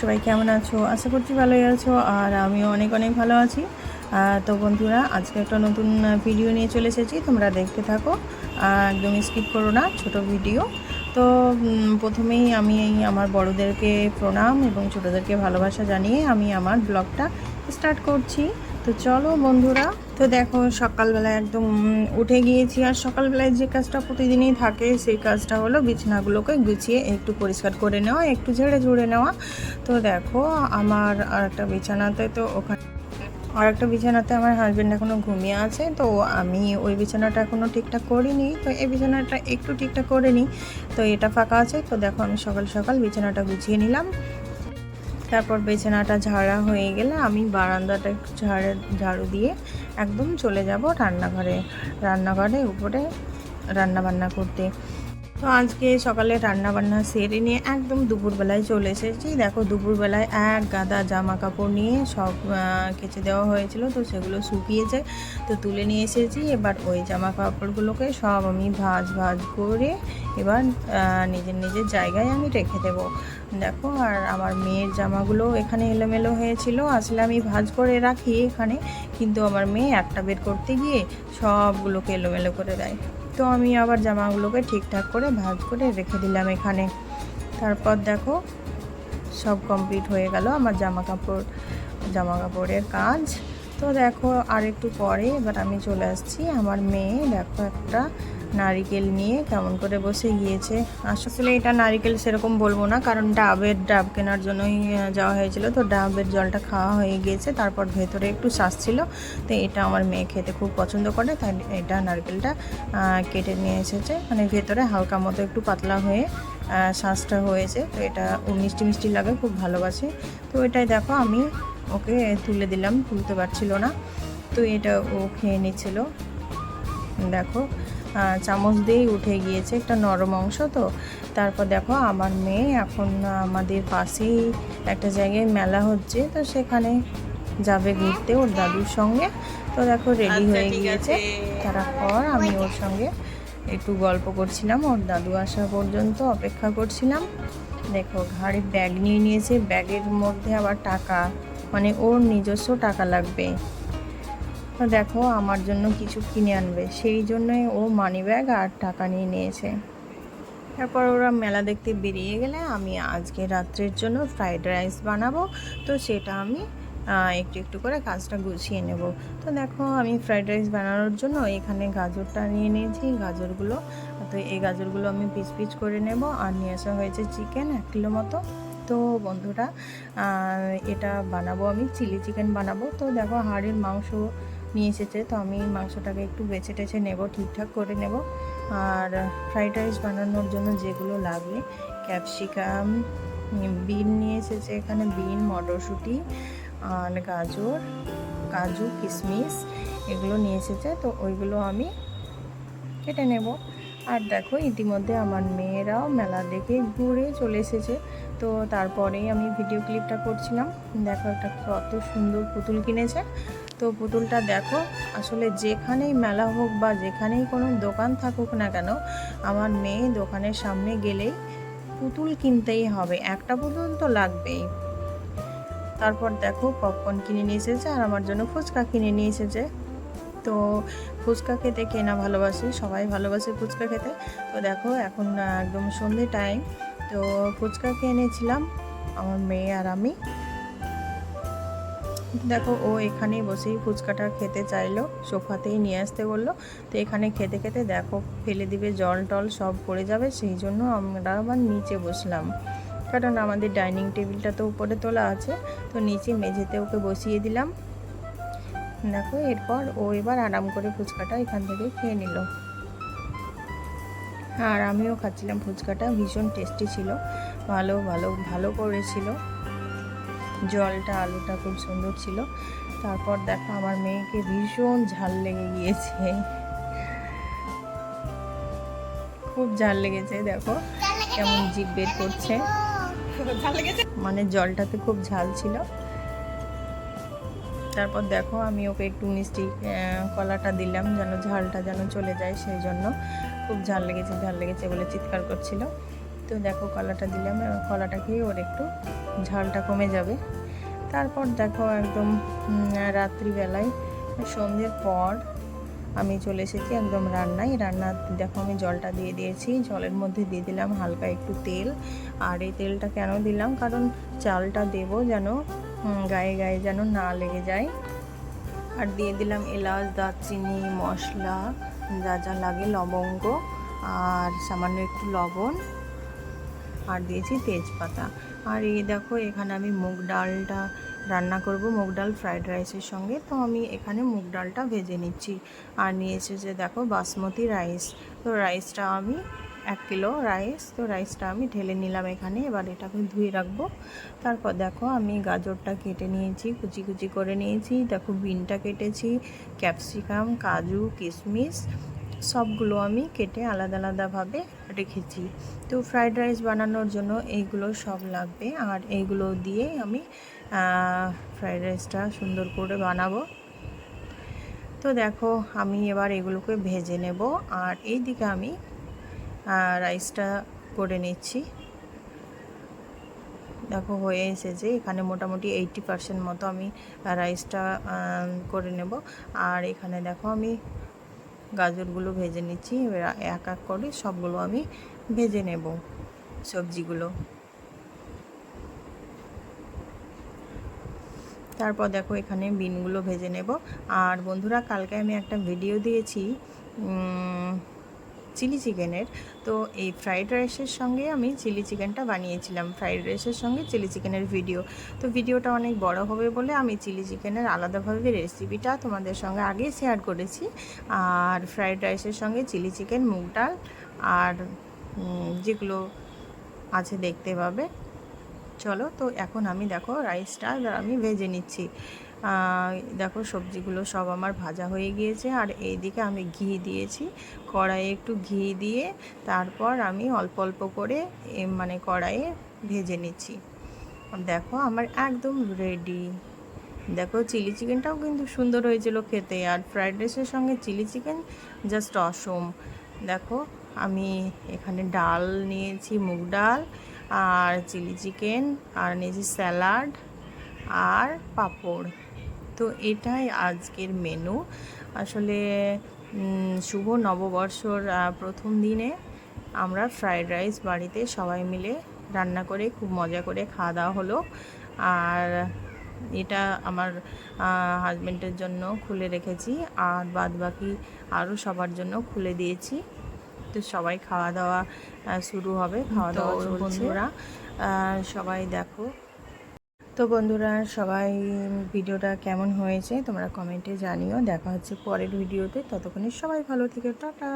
সবাই কেমন আছো? আশা করছি ভালোই আছো, আর আমিও অনেক অনেক ভালো আছি। তো বন্ধুরা, আজকে একটা নতুন ভিডিও নিয়ে চলে এসেছি, তোমরা দেখতে থাকো একদম স্কিপ করো না, ছোট ভিডিও। তো প্রথমেই আমি আমার বড়োদেরকে প্রণাম এবং ছোটোদেরকে ভালোবাসা জানিয়ে আমি আমার ব্লগটা স্টার্ট করছি। তো চলো বন্ধুরা তো দেখো সকালবেলা একদম উঠে গিয়েছি। আর সকালবেলায় যে কাজটা প্রতিদিনই থাকে, সেই কাজটা হলো বিছানাগুলোকে গুছিয়ে একটু পরিষ্কার করে নেওয়া, একটু ঝেড়ে ঝুড়ে নেওয়া। তো দেখো, আমার আর একটা বিছানাতে তো ওখানে আর একটা বিছানাতে আমার হাজব্যান্ড এখনও ঘুমিয়ে আছে। তো আমি ওই বিছানাটা এখনও ঠিকঠাক করিনি। তো এই বিছানাটা একটু ঠিকঠাক করে নিই তো এটা ফাঁকা আছে। তো দেখো, আমি সকাল সকাল বিছানাটা গুছিয়ে নিলাম। তারপর বেছানাটা ঝাড়া হয়ে গেলে আমি বারান্দাটা একটু ঝাড়ে, ঝাড়ু দিয়ে একদম চলে যাব রান্নাঘরে। রান্নাঘরে উপরে রান্না বান্না করতে। তো আজকে সকালে রান্না বান্না সেরে নিয়ে একদম দুপুরবেলায় চলে এসেছি। দেখো, দুপুরবেলায় এক গাদা জামা কাপড় নিয়ে সব কেচে দেওয়া হয়েছিল, তো সেগুলো শুকিয়েছে। তো তুলে নিয়ে এসেছি। এবার ওই জামা কাপড়গুলোকে সব আমি ভাজ ভাজ করে এবার নিজের নিজের জায়গায় আমি রেখে দেবো। দেখো, আর আমার মেয়ের জামাগুলো এখানে এলোমেলো হয়েছিল। আসলে আমি ভাজ করে রাখি এখানে, কিন্তু আমার মেয়ে একটা বের করতে গিয়ে সবগুলোকে এলোমেলো করে দেয়। তো আমি আবার জামাগুলোকে ঠিকঠাক করে ভাগ করে রেখে দিলাম এখানে। তারপর দেখো, সব কমপ্লিট হয়ে গেল আমার জামা কাপড়, জামা কাপড়ের কাজ। তো দেখো আর একটু পরে এবার আমি চলে আসছি। আমার মেয়ে দেখো একটা নারিকেল নিয়ে কেমন করে বসে গিয়েছে। আসলে এটা নারিকেল সেরকম বলব না, কারণ ডাবের, ডাব কেনার জন্যই যাওয়া হয়েছিল। তো ডাবের জলটা খাওয়া হয়ে গিয়েছে, তারপর ভেতরে একটু শ্বাস ছিল। তো এটা আমার মেয়ে খেতে খুব পছন্দ করে, তাই এটা নারকেলটা কেটে নিয়ে এসেছে। মানে ভেতরে হালকা মতো একটু পাতলা হয়ে শ্বাসটা হয়েছে। তো এটা মিষ্টি মিষ্টি লাগে, খুব ভালোবাসে। তো এটাই দেখো, আমি ওকে তুলে দিলাম, তুলতে পারছিল না। তো এটা ও খেয়ে নিচ্ছিল। দেখো চামচ দিয়েই উঠে গিয়েছে একটা নরম অংশ তো। তারপর দেখো আমার মেয়ে এখন আমাদের পাশেই একটা জায়গায় মেলা হচ্ছে তো সেখানে যাবে ঘুরতে ওর দাদুর সঙ্গে। তো দেখো রেডি হয়ে গিয়েছে। তারপর আমি ওর সঙ্গে একটু গল্প করছিলাম ওর দাদু আসা পর্যন্ত অপেক্ষা করছিলাম। দেখো ঘাড়ে ব্যাগ নিয়ে নিয়েছে ব্যাগের মধ্যে আবার টাকা মানে ওর নিজস্ব টাকা লাগবে। দেখো, আমার জন্য কিছু কিনে আনবে। সেই জন্যই ও মানি ব্যাগ আর টাকা নিয়ে নিয়েছে। তারপর ওরা মেলা দেখতে বেরিয়ে গেলে আমি আজকে রাত্রের জন্য ফ্রাইড রাইস বানাবো। তো সেটা আমি একটু একটু করে কাজটা গুছিয়ে নেব। তো দেখো, আমি ফ্রাইড রাইস বানানোর জন্য এখানে গাজরটা নিয়ে নিয়েছি, গাজরগুলো। তো এই গাজরগুলো আমি পিস পিস করে নেব আর নিয়ে আসা হয়েছে চিকেন এক কিলো মতো। তো বন্ধুরা এটা বানাবো আমি চিলি চিকেন বানাবো। তো দেখো, হাড়ের মাংস নিয়ে এসেছে। তো আমি মাংসটাকে একটু বেছে টেছে নেব, ঠিকঠাক করে নেব। আর ফ্রাইড রাইস বানানোর জন্য যেগুলো লাগবে, ক্যাপসিকাম বিন নিয়ে এসেছে এখানে, বিন, মটরশুঁটি, আর গাজর, কাজু, কিশমিশ এগুলো নিয়ে এসেছে। তো ওইগুলো আমি কেটে নেব। আর দেখো, ইতিমধ্যে আমার মেয়েরাও মেলা দেখে ঘুরে চলে এসেছে। তো তারপরেই আমি ভিডিও ক্লিপটা করছিলাম। দেখো একটা কত সুন্দর পুতুল কিনেছে। তো পুতুলটা দেখো, আসলে যেখানেই মেলা হোক বা যেখানেই কোনো দোকান থাকুক না কেন, আমার মেয়ে দোকানের সামনে গেলেই পুতুল কিনতেই হবে। একটা পুতুল তো লাগবেই। তারপর দেখো পপকর্ন কিনে নিয়ে এসেছে আর আমার জন্য ফুচকা কিনে নিয়ে এসেছে। তো ফুচকা খেতে কে না ভালোবাসে? সবাই ভালোবাসে ফুচকা খেতে। তো দেখো, এখন একদম সন্ধে টাইম তো ফুচকা খেয়ে নিয়েছিলাম, আমার মেয়ে আর আমি। দেখো, ও এখানেই বসেই ফুচকাটা খেতে চাইলো, সোফাতেই নিয়ে আসতে বলল। তো এখানে খেতে খেতে দেখো, ফেলে দিবে, জল টল সব পড়ে যাবে, সেই জন্য আমরা আবার নিচে বসলাম। কারণ আমাদের ডাইনিং টেবিলটা তো উপরে তোলা আছে, তো নিচে মেঝেতে ওকে বসিয়ে দিলাম। দেখো, এরপর ও এবার আরাম করে ফুচকাটা এখান থেকে খেয়ে নিল। আর আমিও খাচ্ছিলাম ফুচকাটা ভীষণ টেস্টি ছিল। ভালো ভালো ভালো করেছিল। জলটা আলুটা খুব সুন্দর ছিল। তারপর দেখো আমার মেয়েকে ভীষণ ঝাল লেগে গিয়েছে। খুব ঝাল লেগেছে দেখো কেমন জিভ বের করছে। মানে জলটাতে খুব ঝাল ছিল। তারপর দেখো আমি ওকে একটু মিষ্টি কলাটা দিলাম যেন ঝালটা যেন চলে যায় সেই জন্য। খুব ঝাল লেগেছে ঝাল লেগেছে বলে চিৎকার করছিল। তো দেখো কলাটা দিলাম কলাটা খেয়ে ওর একটু ঝালটা কমে যাবে। তারপর দেখো একদম রাত্রিবেলায়, সন্ধ্যের পর আমি চলে এসেছি একদম রান্নায়। রান্না দেখো আমি জলটা দিয়ে দিয়েছি, জলের মধ্যে দিয়ে দিলাম হালকা একটু তেল। আর এই তেলটা কেন দিলাম? কারণ চালটা দেবো যেন গায়ে গায়ে যেন না লেগে যায়। আর দিয়ে দিলাম এলাচ, দারচিনি, মশলা, যা যা লাগে, লবঙ্গ আর সামান্য একটু লবণ। আর দিয়েছি তেজপাতা। আর এই দেখো, এখানে আমি মুগ ডালটা রান্না করব, মুগ ডাল ফ্রাইড রাইসের সঙ্গে। তো আমি এখানে মুগ ডালটা ভেজে নিচ্ছি। আর নিয়ে যে দেখো বাসমতি রাইস। তো রাইসটা আমি এক কিলো রাইস। তো রাইসটা আমি ঢেলে নিলাম এখানে। এবার এটাকে ধুয়ে রাখব। তারপর দেখো আমি গাজরটা কেটে নিয়েছি, কুচি কুচি করে নিয়েছি। দেখো বিনটা কেটেছি, ক্যাপসিকাম, কাজু, কিশমিশ, সবগুলো আমি কেটে আলাদা আলাদাভাবে রেখেছি। তো ফ্রাইড রাইস বানানোর জন্য এইগুলো সব লাগবে। আর এইগুলো দিয়ে আমি ফ্রাইড রাইসটা সুন্দর করে বানাবো। তো দেখো আমি এবার এগুলোকে ভেজে নেব। আর এই দিকে আমি রাইসটা করে নিচ্ছি। দেখো, হয়ে এসেছে। এখানে মোটামুটি এইটটি পার্সেন্ট মতো আমি রাইসটা করে নেব। আর এখানে দেখো, আমি গাজরগুলো ভেজে নিচ্ছি। এক এক করে সবগুলো আমি ভেজে নেব সবজিগুলো। তারপর দেখো, এখানে বিনগুলো ভেজে নেব। আর বন্ধুরা, কালকে আমি একটা ভিডিও দিয়েছি চিলি চিকেনের। তো এই ফ্রাইড রাইসের সঙ্গে আমি চিলি চিকেনটা বানিয়েছিলাম। ফ্রাইড রাইসের সঙ্গে চিলি চিকেনের ভিডিও। তো ভিডিওটা অনেক বড় হবে বলে আমি চিলি চিকেনের আলাদাভাবে রেসিপিটা তোমাদের সঙ্গে আগে শেয়ার করেছি। আর ফ্রাইড রাইসের সঙ্গে চিলি চিকেন, মুগ ডাল আর যেগুলো আছে দেখতে পাবে। চলো, তো এখন আমি দেখো রাইসটা আমি ভেজে নিচ্ছি। দেখো সবজিগুলো সব আমার ভাজা হয়ে গিয়েছে আর এইদিকে আমি ঘি দিয়েছি। কড়াইয়ে একটু ঘি দিয়ে তারপর আমি অল্প অল্প করে মানে কড়াইয়ে ভেজে নিচ্ছি। দেখো আমার একদম রেডি দেখো চিলি চিকেনটাও কিন্তু সুন্দর হয়েছিল খেতে আর ফ্রাইড রাইসের সঙ্গে চিলি চিকেন জাস্ট অসম দেখো আমি এখানে ডাল নিয়েছি, মুগ ডাল আর চিলি চিকেন আর নিয়েছি স্যালাড আর পাঁপড়। তো এটাই আজকের মেনু আসলে শুভ নববর্ষর প্রথম দিনে আমরা ফ্রায়েড রাইস বাড়িতে সবাই মিলে রান্না করে খুব মজা করে খাওয়া দাওয়া হলো। আর এটা আমার হাজব্যান্ডের জন্য খুলে রেখেছি। আর বাদ বাকি আরও সবার জন্য খুলে দিয়েছি। তো সবাই খাওয়া দাওয়া শুরু হবে খাওয়া দাওয়া বন্ধুরা সবাই দেখো তো বন্ধুরা, সবাই ভিডিওটা কেমন হয়েছে তোমরা কমেন্টে জানিও। দেখা হচ্ছে পরের ভিডিওতে। ততক্ষণে সবাই ভালো থেকে, টাটা।